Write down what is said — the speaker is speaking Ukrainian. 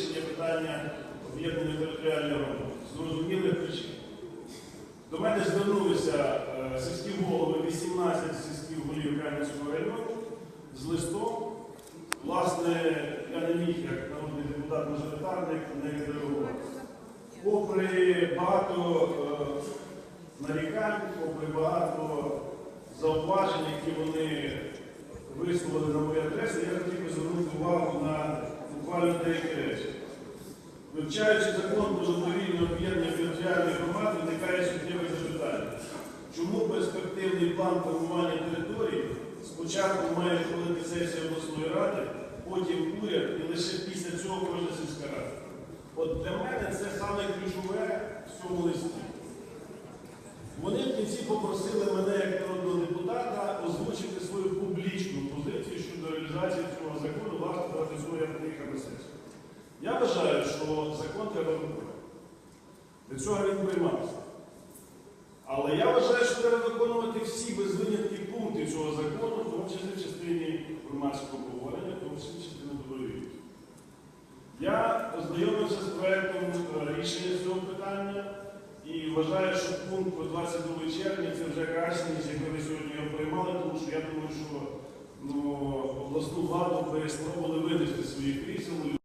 є питання об'єднання територіальної громади. З зрозумілих. До мене звернулися е, сільські голови, 18 сільських голів Кам'янського району з листом. Власне, я не міг, як народний депутат-мажоритарник, не відреагувати. Попри багато е, нарікань, попри багато зауважень, які вони висловили на мою адресу, я хотів би звернути увагу на буквально деякі. Вивчаючи закон про добровільне об'єднання територіальних громад, виникає суттєве запитання. Чому перспективний план формування території спочатку має входити сесія обласної ради, потім уряд і лише після цього кожна сільська рада? От для мене це саме ключове в цьому листі. Вони в кінці попросили мене як народного депутата озвучити свою публічну позицію щодо реалізації цього закону, власне, проти цього я на сесію що закон треба виконувати. Для цього він приймався. Але я вважаю, що треба виконувати всі без винятків пункти цього закону, в тому числі в частині громадського обговорення, в тому числі в частині добровільності. Я ознайомився з проєктом е, рішення цього питання і вважаю, що пункт по 22 червня це вже краще, ніж якби ви сьогодні його приймали, тому що я думаю, що ну, обласну владу спробували винести своїх крісел